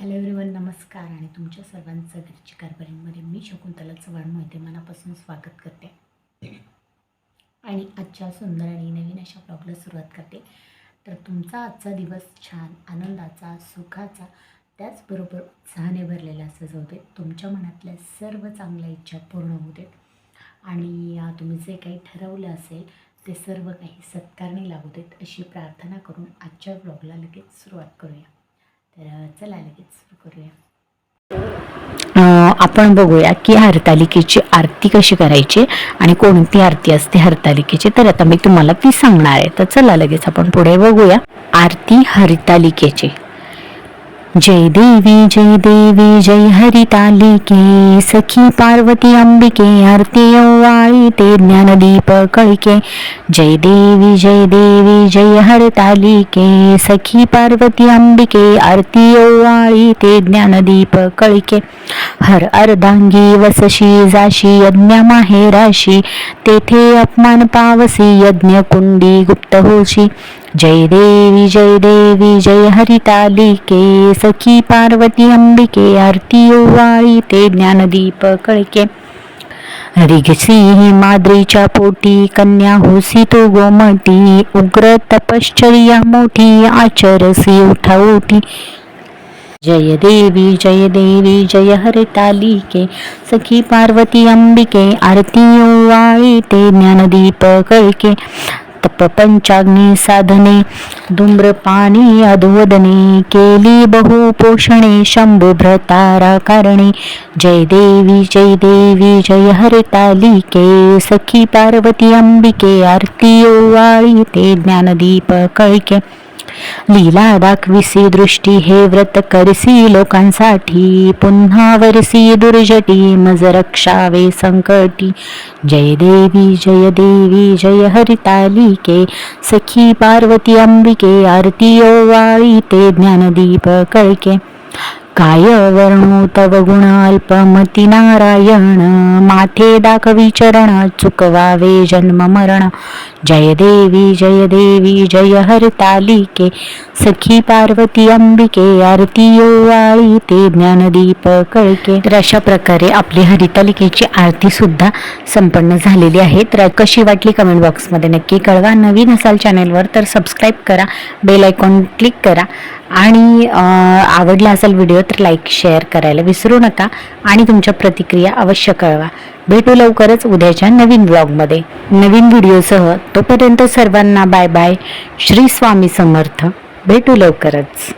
Hello everyone नमस्कार आणि तुमच्या सर्वांचं घरची कारभारीमध्ये मी शकुंतला चव्हाण मोहिते मनापासून स्वागत करते. आणि आजच्या सुंदर आणि नवीन अशा ब्लॉगला सुरुवात करते. तर तुमचा आजचा दिवस छान आनंदाचा सुखाचा त्याचबरोबर उत्साहाने भरलेला असं जाऊ तुमच्या मनातल्या सर्व चांगल्या इच्छा पूर्ण होऊ देत आणि तुम्ही जे काही ठरवलं असेल ते सर्व काही सत्कारणी लागू देत अशी प्रार्थना करून आजच्या ब्लॉगला लगेच सुरुवात करूया. तर चला लगेच सुरू करूया. आपण बघूया की हरतालिकेची आरती कशी करायची आणि कोणती आरती असते हरतालिकेची. तर आता मी तुम्हाला ती सांगणार आहे. तर चला लगेच आपण पुढे बघूया. आरती हरतालिकेची. जय देवी जय देवी जय हरितालिके सखी पार्वती अंबिके आरती ओवाळी ते ज्ञानदीप कळके. जय देवी जय देवी जय हरितालिके सखी पार्वती अंबिके आरती ओवाळी ते ज्ञानदीप कळके. हर अर्धांगी वसशी जाशी यज्ञ माहेराशी तेथे अपमान पावसी यज्ञ कुंडी गुप्त होशी. जय देवी जय देवी जय हरितालिके सखी पार्वती अंबिके आरती ओवाळी ते ज्ञानदीप कळके. ही माद्रीच्या पोटी कन्या होसी तो गोमटी उग्र तपश्चर्या मोठी आचरसी उठा उठी. जय देवी जय देवी जय हरितालिके सखी पार्वती अंबिके आरती ओवाळी ते ज्ञानदीप कळके. तप पंचाग्नी साधने धूम्रपाणी अधोदने केली बहु पोषणे शंभू भ्रतारा कारणे जय देवी जय देवी जय हरितालिके सखी पार्वती अंबिके आरती ओवाळी ते ज्ञानदीप कळके लीला दाखविसी दृष्टी हे व्रत करसी लोकांसाठी. पुन्हा वरसी दुर्जटी मज रक्षावे संकटी. जय देवी जय देवी जय हरितालिके. सखी पार्वती अंबिके आरती ओवाळी ते ज्ञानदीप कळके काय वर्णू तव गुण अल्पमती नारायण माथे दाखवी चरण चुकवावे जन्म मरण. जय देवी जय देवी जय हरतालिके सखी पार्वती अंबिके आरती वाळी ते ज्ञानदीप कळके. तर अशा प्रकारे आपली हरितालिकेची आरती सुद्धा संपन्न झालेली आहे. तर कशी वाटली कमेंट बॉक्समध्ये नक्की कळवा. नवीन असाल चॅनेलवर तर सबस्क्राईब करा. बेल आयकॉन क्लिक करा. आणि आवडला असेल व्हिडिओ तर लाईक शेअर करायला विसरू नका आणि तुमच्या प्रतिक्रिया अवश्य कळवा. भेटू लवकरच उद्याच्या नवीन ब्लॉगमध्ये. नवीन व्हिडिओसह तोपर्यंत सर्वांना बाय बाय. श्री स्वामी समर्थ. भेटू लवकरच.